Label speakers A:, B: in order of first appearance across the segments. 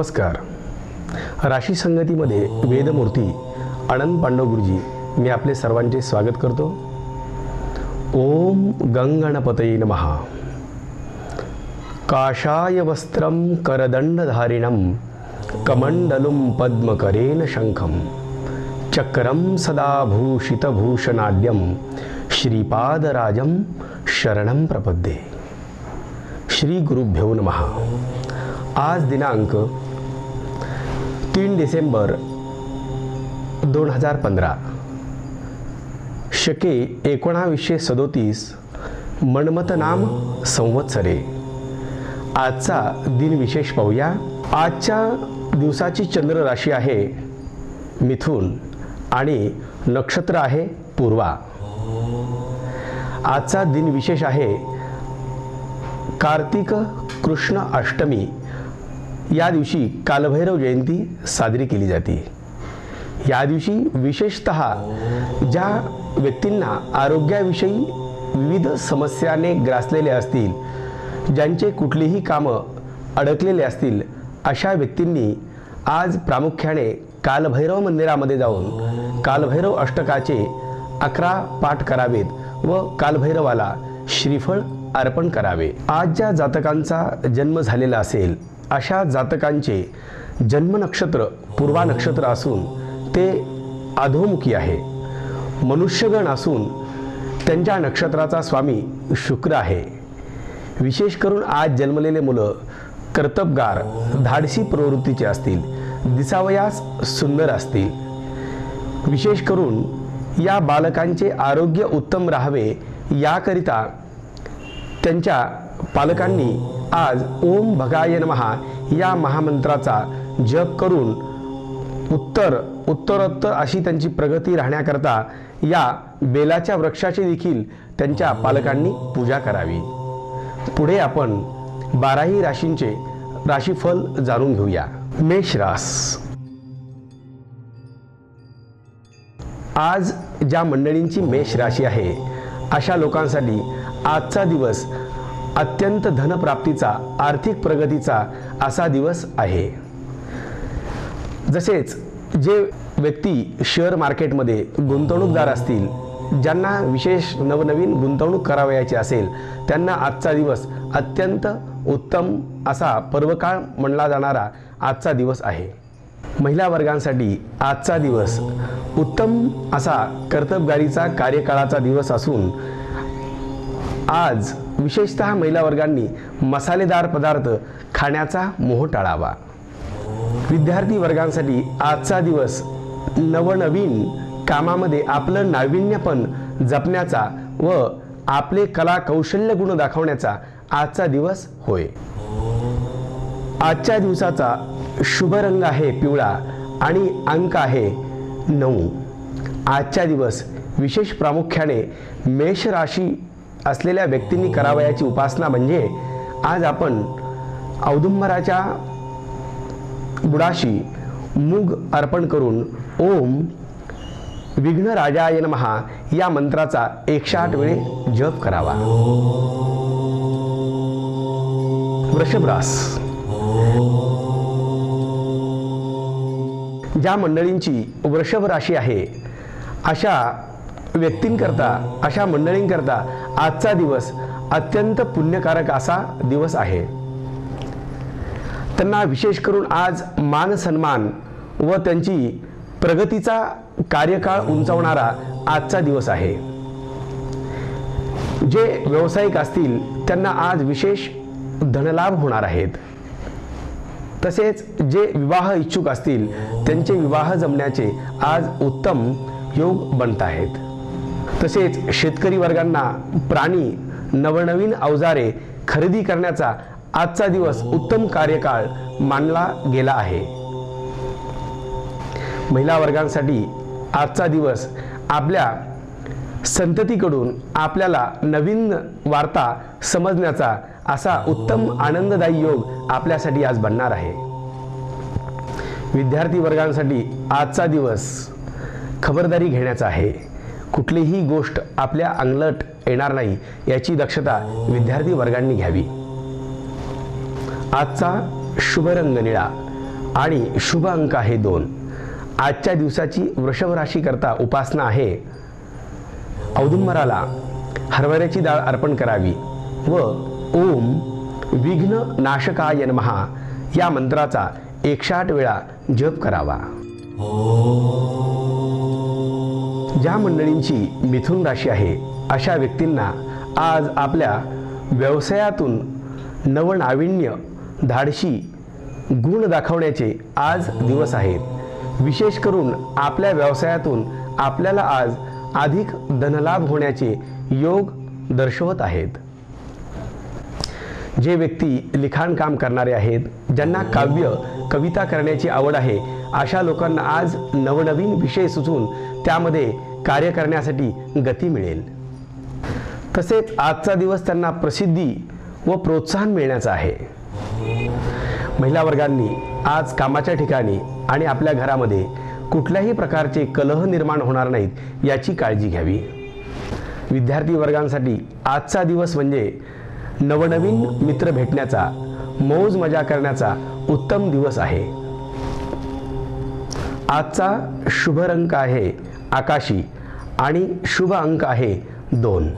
A: नमस्कार. राशी संगतीमध्ये वेदमूर्ती आनंद पांडव गुरुजी मी आपले सर्वांचे स्वागत करतो. ओम गंगणपतये नमहा काशाय वस्त्रं करदण्डधारिणं कमंडलुम पद्मकरेण शंखम चक्रं सदा भूषितभूषणाढ्यं श्रीपादराजं शरणं प्रपद्ये। श्री गुरुभ्यो नमहा आज दिनांक तीन डिसेंबर दोन हजार पंधरा. शके एकोणावीसशे सदोतीस मन्मथ नाम संवत्सरे. आजचा दिन विशेष पाहूया. आजच्या दिवसाची चंद्र राशी आहे मिथून आणि नक्षत्र आहे पूर्वा. आजचा दिन विशेष आहे कार्तिक कृष्ण अष्टमी. या दिवशी कालभैरव जयंती साजरी केली जाते. या दिवशी विशेषत ज्या व्यक्तींना आरोग्याविषयी विविध समस्याने ग्रासलेले असतील ज्यांचे कुठलीही कामं अडकलेले असतील अशा व्यक्तींनी आज प्रामुख्याने कालभैरव मंदिरामध्ये जाऊन कालभैरव अष्टकाचे अकरा पाठ करावेत व कालभैरवाला श्रीफळ अर्पण करावे. आज ज्या जातकांचा जन्म झालेला असेल अशा जातकांचे जन्मनक्षत्र पूर्वा नक्षत्र असून ते अधोमुखी आहे. मनुष्यगण असून त्यांच्या नक्षत्राचा स्वामी शुक्र आहे. विशेष करून आज जन्मलेले मुलं कर्तबगार धाडसी प्रवृत्तीचे असतील दिसावयास सुंदर असतील. विशेष करून या बालकांचे आरोग्य उत्तम राहावे याकरिता त्यांच्या पालकांनी आज ओम भगाय महा या महामंत्राचा जप करून उत्तर उत्तरोत्तर अशी त्यांची प्रगती राहण्याकरता या बेलाच्या वृक्षाची देखील त्यांच्या पालकांनी पूजा करावी. पुढे आपण बाराही राशींचे राशीफल जाणून घेऊया. मेष रास. आज ज्या मंडळींची मेष राशी आहे अशा लोकांसाठी आजचा दिवस अत्यंत धनप्राप्तीचा आर्थिक प्रगतीचा असा दिवस आहे. जसेच जे व्यक्ती शेअर मार्केटमध्ये गुंतवणूकदार असतील ज्यांना विशेष नवनवीन गुंतवणूक करावयाची असेल त्यांना आजचा दिवस अत्यंत उत्तम असा पर्वकाळ म्हणला जाणारा आजचा दिवस आहे. महिला वर्गांसाठी आजचा दिवस उत्तम असा कर्तबगारीचा कार्यकाळाचा दिवस असून आज विशेषतः महिला वर्गांनी मसालेदार पदार्थ खाण्याचा मोह टाळावा. विद्यार्थी वर्गांसाठी आजचा दिवस नवनवीन कामामध्ये आपलं नाविन्यपण जपण्याचा व आपले कला कौशल्य गुण दाखवण्याचा आजचा दिवस होय. आजच्या दिवसाचा शुभ रंग आहे पिवळा आणि अंक आहे नऊ. आजच्या दिवस विशेष प्रामुख्याने मेष राशी असलेल्या व्यक्तींनी करावयाची उपासना म्हणजे आज आपण औदुंबराच्या बुडाशी मूग अर्पण करून ओम विघ्न राजाय महा या मंत्राचा एकशे आठ वेळे जप करावा. वृषभ रास ज्या मंडळींची वृषभ राशी आहे अशा व्यक्तींकरता अशा मंडळींकरता आजचा दिवस अत्यंत पुण्यकारक असा दिवस आहे. त्यांना विशेष करून आज मान सन्मान व त्यांची प्रगतीचा कार्यकाळ उंचावणारा आजचा दिवस आहे. जे व्यावसायिक असतील त्यांना आज विशेष धनलाभ होणार आहेत. तसेच जे विवाह इच्छुक असतील त्यांचे विवाह जमण्याचे आज उत्तम योग बनत आहेत. तसेच शेतकरी वर्गांना प्राणी नवनवीन अवजारे खरेदी करण्याचा आजचा दिवस उत्तम कार्यकाळ मानला गेला आहे. महिला वर्गांसाठी आजचा दिवस आपल्या संततीकडून आपल्याला नवीन वार्ता समजण्याचा असा उत्तम आनंददायी योग आपल्यासाठी आज बनणार आहे. विद्यार्थी वर्गांसाठी आजचा दिवस खबरदारी घेण्याचा आहे. कुठलीही गोष्ट आपल्या अंगलट येणार नाही याची दक्षता विद्यार्थी वर्गांनी घ्यावी. आजचा शुभ रंग निळा आणि शुभ अंक आहे दोन. आजच्या दिवसाची वृषभ राशी करता उपासना आहे. औदुंबराला हरभऱ्याची डाळ अर्पण करावी व ओम विघ्न नाशकाय नमहा या मंत्राचा एकशे आठ वेळा जप करावा. ज्या मंडळींची मिथुन राशी आहे अशा व्यक्तींना आज आपल्या व्यवसायातून नवनाविन्य धाडशी गुण दाखवण्याचे आज दिवस आहेत. विशेष करून आपल्या व्यवसायातून आपल्याला आज अधिक धनलाभ होण्याचे योग दर्शवत आहेत. जे व्यक्ती लिखाण काम करणारे आहेत ज्यांना काव्य कविता करण्याची आवड आहे अशा लोकांना आज नवनवीन विषय सुचून त्यामध्ये कार्य करण्यासाठी गती मिळेल. तसेच आजचा दिवस त्यांना प्रसिद्धी व प्रोत्साहन मिळण्याचा आहे. महिला वर्गांनी आज कामाच्या ठिकाणी आणि आपल्या घरामध्ये कुठल्याही प्रकारचे कलह निर्माण होणार नाहीत याची काळजी घ्यावी. विद्यार्थी वर्गांसाठी आजचा दिवस म्हणजे नवनवीन मित्र भेटण्याचा मौज मजा करण्याचा उत्तम दिवस आहे. आजचा शुभ रंग आहे. आकाशी आणि शुभ अंक आहे दोन.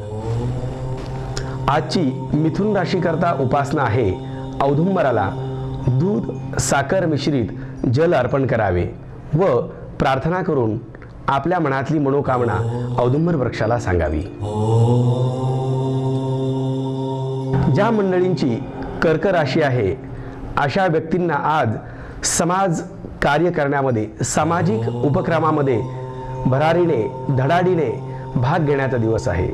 A: आजची मिथुन राशीकरता उपासना आहे औदुंबराला दूध साखर मिश्रित जल अर्पण करावे व प्रार्थना करून आपल्या मनातली मनोकामना औदुंबर वृक्षाला सांगावी. ज्या मंडळींची कर्क राशी आहे अशा व्यक्तींना आज समाज कार्य करण्यामध्ये सामाजिक उपक्रमामध्ये भरारीने धडाडीने भाग घेण्याचा दिवस आहे.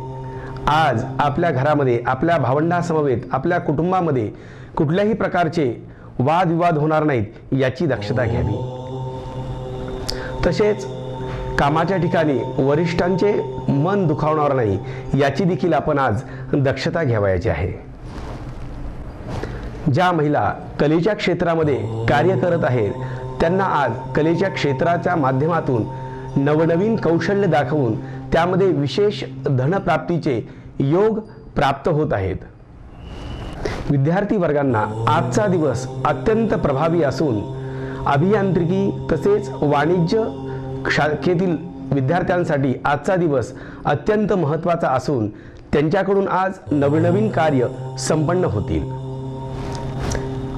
A: आज आपल्या घरामध्ये आपल्या भावंडासमवेत आपल्या कुटुंबामध्ये कुठल्याही प्रकारचे वादविवाद होणार नाहीत याची दक्षता घ्यावी. तसेच कामाच्या ठिकाणी वरिष्ठांचे मन दुखावणार नाही याची देखील आपण आज दक्षता घ्यावयाची आहे. ज्या महिला कलेच्या क्षेत्रामध्ये कार्य करत आहेत त्यांना आज कलेच्या क्षेत्राच्या माध्यमातून नवनवीन कौशल्य दाखवून त्यामध्ये विशेष धनप्राप्तीचे योग प्राप्त होत आहेत. विद्यार्थी वर्गांना आजचा दिवस अत्यंत प्रभावी असून अभियांत्रिकी तसेच वाणिज्य शाखेतील विद्यार्थ्यांसाठी आजचा दिवस अत्यंत महत्त्वाचा असून त्यांच्याकडून आज नवनवीन कार्य संपन्न होतील.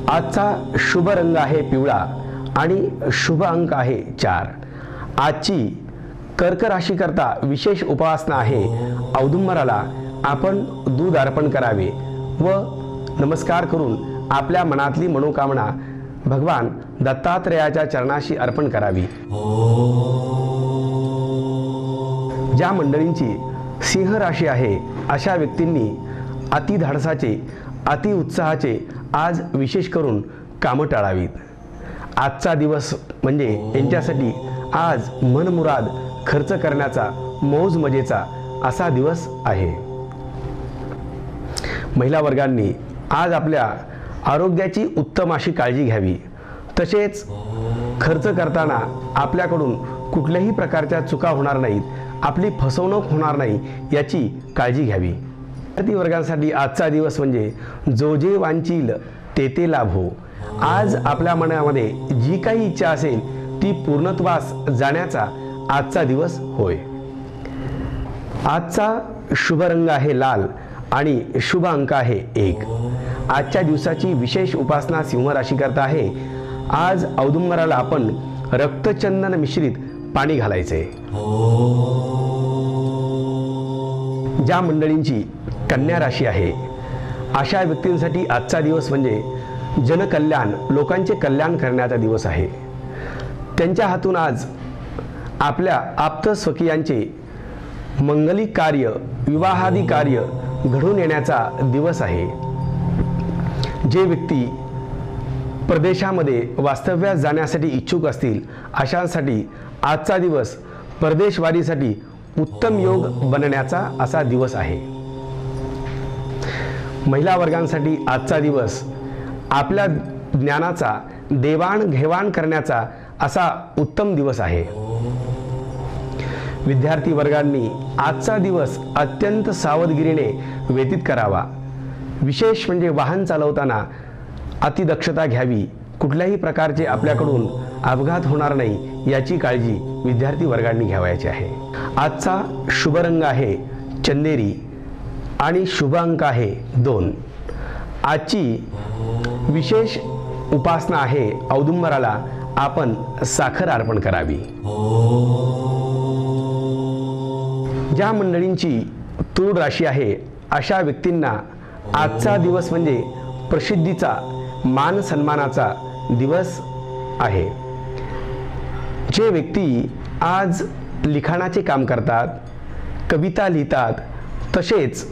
A: आजचा शुभ रंग आहे पिवळा आणि शुभ अंक आहे चार. आजची कर्क राशीकरता विशेष उपासना आहे. औदुंबराला आपण दूध अर्पण करावे व नमस्कार करून आपल्या मनातली मनोकामना भगवान दत्तात्रेयाच्या चरणाशी अर्पण करावी. ज्या मंडळींची सिंह राशी आहे अशा व्यक्तींनी अति धाडसाचे अति उत्साहाचे आज विशेष करून कामं टाळावीत. आजचा दिवस म्हणजे यांच्यासाठी आज मनमुराद खर्च करण्याचा मौज मजेचा असा दिवस आहे. महिला वर्गांनी आज आपल्या आरोग्याची उत्तम अशी काळजी घ्यावी. तसेच खर्च करताना आपल्याकडून कुठल्याही प्रकारच्या चुका होणार नाहीत आपली फसवणूक होणार नाही याची काळजी घ्यावी. विद्यार्थी वर्गांसाठी आजचा दिवस म्हणजे जो जे वांचील ते ते हो आज आपल्या मनामध्ये जी काही इच्छा असेल ती पूर्णत्वास जाण्याचा आजचा दिवस होय. आजचा शुभ रंग आहे लाल आणि शुभ अंक आहे एक. आजच्या दिवसाची विशेष उपासना सिंह राशीकरता आहे. आज औदुंबराला आपण रक्तचंदन मिश्रित पाणी घालायचे ज्या मंडळींची कन्या राशी आहे अशा व्यक्तींसाठी आजचा दिवस म्हणजे जनकल्याण लोकांचे कल्याण करण्याचा दिवस आहे. त्यांच्या हातून आज आपल्या आप्त स्वकीयांचे मंगलिक कार्य विवाहादी कार्य घडून येण्याचा दिवस आहे. जे व्यक्ती परदेशामध्ये वास्तव्यास जाण्यासाठी इच्छुक असतील अशांसाठी आजचा दिवस परदेशवारीसाठी उत्तम योग बनण्याचा असा दिवस आहे. महिला वर्गांसाठी आजचा दिवस आपल्या ज्ञानाचा देवाणघेवाण करण्याचा असा उत्तम दिवस आहे. विद्यार्थी वर्गांनी आजचा दिवस अत्यंत सावधगिरीने व्यतीत करावा. विशेष म्हणजे वाहन चालवताना अतिदक्षता घ्यावी. कुठल्याही प्रकारचे आपल्याकडून अपघात होणार नाही याची काळजी विद्यार्थी वर्गांनी घ्यावयाची आहे. आजचा शुभ रंग आहे चंदेरी आणि शुभ अंक आहे दोन. आजची विशेष उपासना आहे औदुंबराला आपण साखर अर्पण करावी. ज्या मंडळींची तूळ राशी आहे अशा व्यक्तींना आजचा दिवस म्हणजे प्रसिद्धीचा मान सन्मानाचा दिवस आहे. जे व्यक्ती आज लिखाणाचे काम करतात कविता लिहितात तसेच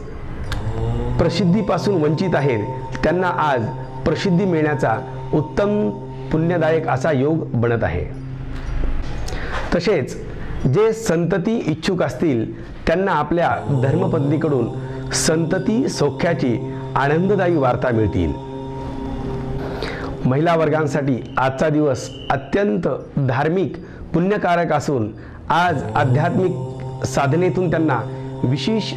A: प्रसिद्धीपासून वंचित आहेत त्यांना आज प्रसिद्धी मिळण्याचा उत्तम पुण्यदायक असा योग बनत आहे. तसेच जे संतती इच्छुक असतील त्यांना आपल्या धर्मपत्नीकडून संतती सौख्याची आनंददायी वार्ता मिळतील. महिला वर्गांसाठी आजचा दिवस अत्यंत धार्मिक पुण्यकारक असून आज आध्यात्मिक साधनेतून त्यांना विशेष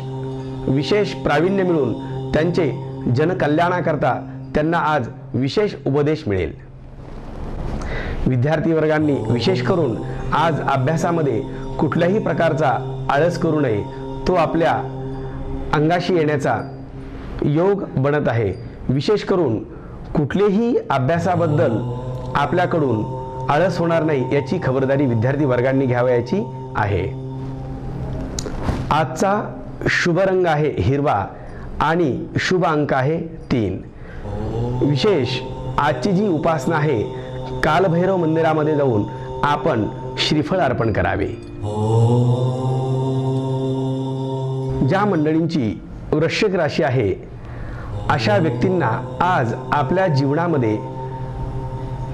A: विशेष प्रावीण्य मिळून त्यांचे जनकल्याणाकरता त्यांना आज विशेष उपदेश मिळेल. विद्यार्थी वर्गांनी विशेष करून आज अभ्यासामध्ये कुठल्याही प्रकारचा आळस करू नये तो आपल्या अंगाशी येण्याचा योग बनत आहे. विशेष करून कुठलेही अभ्यासाबद्दल आपल्याकडून आळस होणार नाही याची खबरदारी विद्यार्थी वर्गांनी घ्यावयाची आहे. आजचा शुभ रंग आहे हिरवा आणि शुभ अंक आहे तीन. विशेष आजची जी उपासना आहे कालभैरव मंदिरामध्ये जाऊन आपण श्रीफळ अर्पण करावे. ज्या मंडळींची वृश्चिक राशी आहे अशा व्यक्तींना आज आपल्या जीवनामध्ये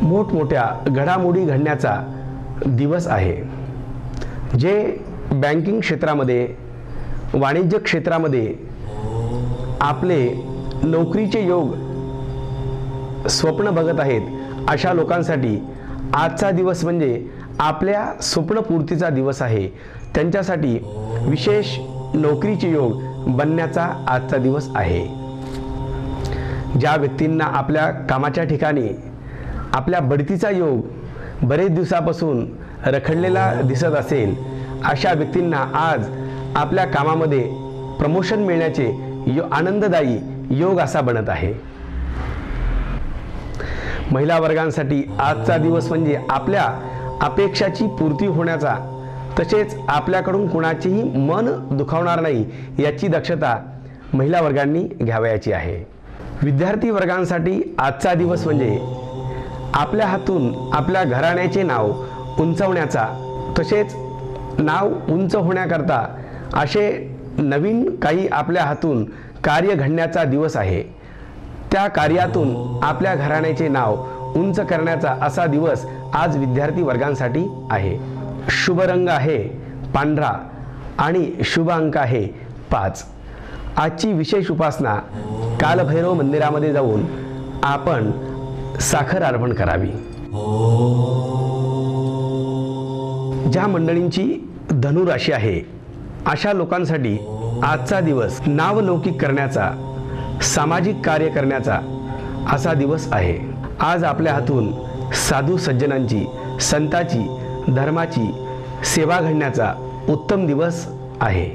A: मोठमोठ्या घडामोडी घडण्याचा दिवस आहे. जे बँकिंग क्षेत्रामध्ये वाणिज्य क्षेत्रामध्ये आपले नोकरीचे योग स्वप्न बघत आहेत अशा लोकांसाठी आजचा दिवस म्हणजे आपल्या स्वप्नपूर्तीचा दिवस आहे. त्यांच्यासाठी विशेष नोकरीचे योग बनण्याचा आजचा दिवस आहे. ज्या व्यक्तींना आपल्या कामाच्या ठिकाणी आपल्या बढतीचा योग बरेच दिवसापासून रखडलेला दिसत असेल अशा व्यक्तींना आज आपल्या कामामध्ये प्रमोशन मिळण्याचे यो आनंददायी योग असा बनत आहे. महिला वर्गांसाठी आजचा दिवस म्हणजे आपल्या अपेक्षाची पूर्ती होण्याचा. तसेच आपल्याकडून कुणाचेही मन दुखावणार नाही याची दक्षता महिला वर्गांनी घ्यावयाची आहे. विद्यार्थी वर्गांसाठी आजचा दिवस म्हणजे आपल्या हातून आपल्या घराण्याचे नाव उंचवण्याचा. तसेच नाव उंच होण्याकरता असे नवीन काही आपल्या हातून कार्य घडण्याचा दिवस आहे. त्या कार्यातून आपल्या घराण्याचे नाव उंच करण्याचा असा दिवस आज विद्यार्थी वर्गांसाठी आहे. शुभ रंग आहे पांढरा आणि शुभ अंक आहे पाच. आजची विशेष उपासना कालभैरव मंदिरामध्ये जाऊन आपण साखर अर्पण करावी. ज्या मंडळींची धनुराशी आहे अशा लोकांसाठी आजचा दिवस नावलौकिक करण्याचा सामाजिक कार्य करण्याचा असा दिवस आहे. आज आपल्या हातून साधू सज्जनांची संताची धर्माची सेवा घडण्याचा उत्तम दिवस आहे.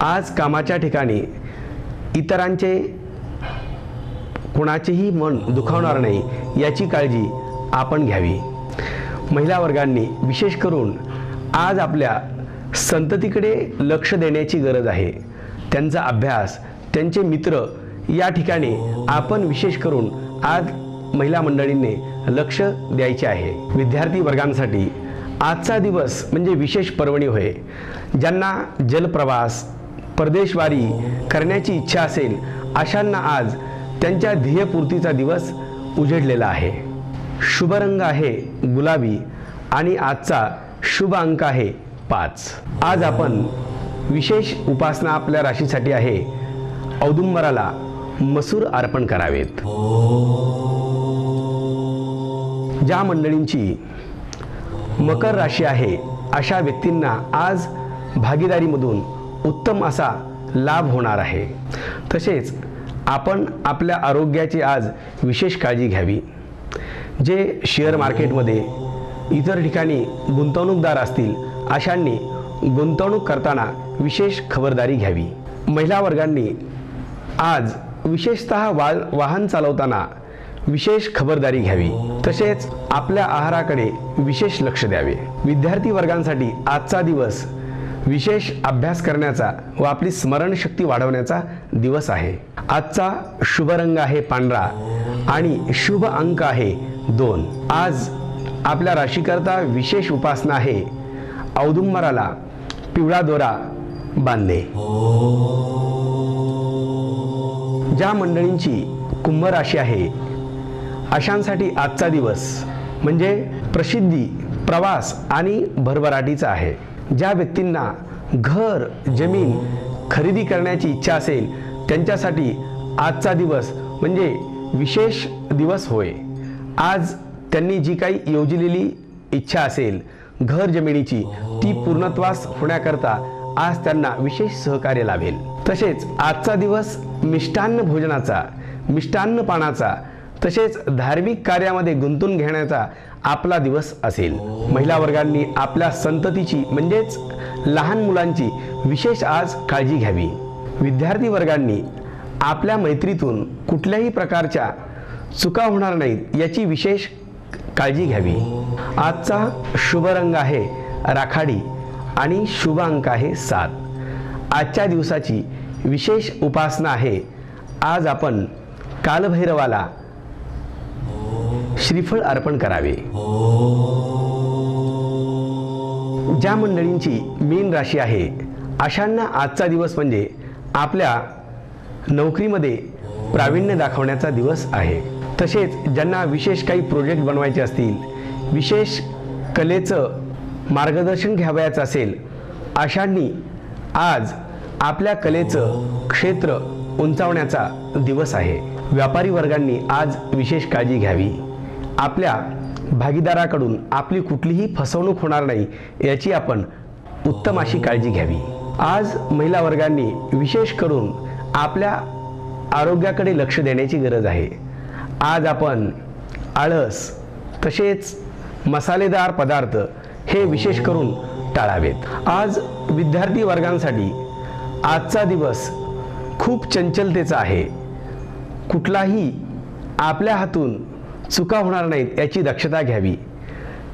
A: आज कामाच्या ठिकाणी इतरांचे कुणाचेही मन दुखावणार नाही याची काळजी आपण घ्यावी. महिला वर्गांनी विशेष करून आज आपल्या संततीकडे लक्ष देण्याची गरज आहे. त्यांचा अभ्यास त्यांचे मित्र या ठिकाणी आपण विशेष करून आज महिला मंडळींनी लक्ष द्यायचे आहे. विद्यार्थी वर्गांसाठी आजचा दिवस म्हणजे विशेष पर्वणी होय. ज्यांना जलप्रवास परदेशवारी करण्याची इच्छा असेल अशांना आज त्यांच्या ध्येयपूर्तीचा दिवस उजेडलेला आहे. शुभ रंग आहे गुलाबी आणि आजचा शुभ अंक आहे पाच. आज आपण विशेष उपासना आपल्या राशीसाठी आहे. औदुंबराला मसूर अर्पण करावेत. ज्या मंडळींची मकर राशी आहे अशा व्यक्तींना आज भागीदारीमधून उत्तम असा लाभ होणार आहे. तसेच आपण आपल्या आरोग्याची आज विशेष काळजी घ्यावी. जे शेअर मार्केटमध्ये इतर ठिकाणी गुंतवणूकदार असतील अशांनी गुंतवणूक करताना विशेष खबरदारी घ्यावी. महिला वर्गांनी आज विशेषतः वा वाहन चालवताना विशेष खबरदारी घ्यावी. तसेच आपल्या आहाराकडे विशेष लक्ष द्यावे. विद्यार्थी वर्गांसाठी आजचा दिवस विशेष अभ्यास करण्याचा व आपली स्मरणशक्ती वाढवण्याचा दिवस आहे. आजचा शुभ रंग आहे पांढरा आणि शुभ अंक आहे दोन. आज आपल्या राशीकरता विशेष उपासना आहे औदुंबराला पिवळा दोरा बांधणे. ज्या मंडळींची कुंभ राशी आहे अशांसाठी आजचा दिवस म्हणजे प्रसिद्धी प्रवास आणि भरभराटीचा आहे. ज्या व्यक्तींना घर जमीन खरेदी करण्याची इच्छा असेल त्यांच्यासाठी आजचा दिवस म्हणजे विशेष दिवस होय. आज त्यांनी जी काही योजलेली इच्छा असेल घर जमिनीची ती पूर्णत्वास होण्याकरता आज त्यांना विशेष सहकार्य लाभेल. तसेच आजचा दिवस मिष्टान्न भोजनाचा मिष्टान्न पानाचा तसेच धार्मिक कार्यामध्ये गुंतून घेण्याचा आपला दिवस असेल. महिला वर्गांनी आपल्या संततीची म्हणजेच लहान मुलांची विशेष आज काळजी घ्यावी. विद्यार्थी वर्गांनी आपल्या मैत्रीतून कुठल्याही प्रकारच्या चुका होणार नाहीत याची विशेष काळजी घ्यावी. आजचा शुभ रंग आहे राखाडी. आणि शुभ अंक आहे सात. आजच्या दिवसाची विशेष उपासना आहे. आज आपण कालभैरवाला श्रीफळ अर्पण करावे. ज्या मंडळींची मीन राशी आहे अशांना आजचा दिवस म्हणजे आपल्या नोकरीमध्ये प्रावीण्य दाखवण्याचा दिवस आहे. तसेच ज्यांना विशेष काही प्रोजेक्ट बनवायचे असतील विशेष कलेचं मार्गदर्शन घ्यावयाचं असेल अशांनी आज आपल्या कलेचं क्षेत्र उंचावण्याचा दिवस आहे. व्यापारी वर्गांनी आज विशेष काळजी घ्यावी. आपल्या भागीदाराकडून आपली कुठलीही फसवणूक होणार नाही याची आपण उत्तम अशी काळजी घ्यावी. आज महिला वर्गांनी विशेष करून आपल्या आरोग्याकडे लक्ष देण्याची गरज आहे. आज आपण आळस तसेच मसालेदार पदार्थ हे विशेष करून टाळावेत. आज विद्यार्थी वर्गांसाठी आजचा दिवस खूप चंचलतेचा आहे. कुठलाही आपल्या हातून चुका होणार नाहीत याची दक्षता घ्यावी.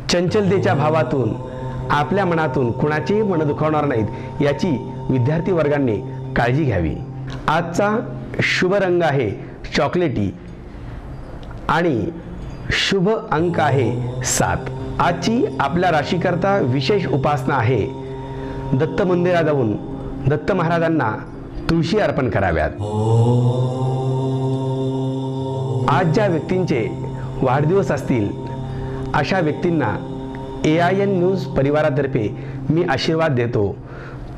A: चंचलतेच्या भावातून आपल्या मनातून कुणाचेही मन दुखावणार नाहीत याची विद्यार्थी वर्गांनी काळजी घ्यावी. आजचा शुभ रंग आहे चॉकलेटी आणि शुभ अंक आहे सात. आजची आपल्या राशीकरता विशेष उपासना आहे. दत्त मंदिरात जाऊन दत्त महाराजांना तुळशी अर्पण कराव्यात. आज ज्या व्यक्तींचे वाढदिवस असतील अशा व्यक्तींना ए आय एन न्यूज परिवारातर्फे मी आशीर्वाद देतो.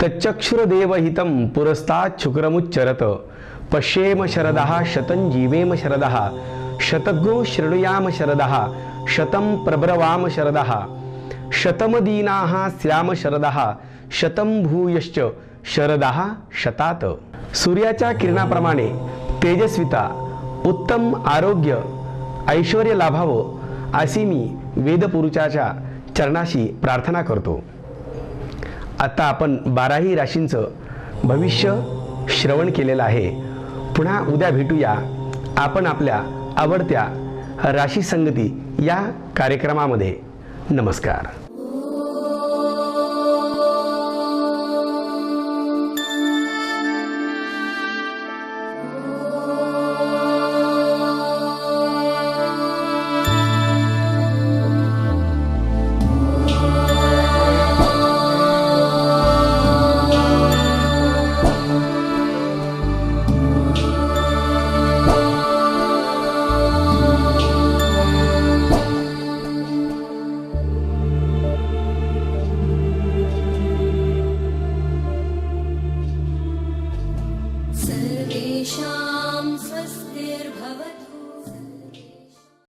A: तच्चक्षुरदेवहितं पुरस्तात् शुक्रमुच्चरत. पश्येम शरदः शतं जीवेम शरदः शतगो शृणुयाम शरदः शतं प्रब्रवाम शरदः शतमदीनाः स्याम शरदः शतं भूयश्च शरदः शतात। सूर्याच्या किरणाप्रमाणे तेजस्विता उत्तम आरोग्य ऐश्वर लाभावं अशी मी वेदपुरुषाच्या चरणाशी प्रार्थना करतो. आता आपण बाराही राशींचं भविष्य श्रवण केलेलं आहे. पुन्हा उद्या भेटूया आपण आपल्या आवडत्या राशी संगती या कार्यक्रमामध्ये. नमस्कार.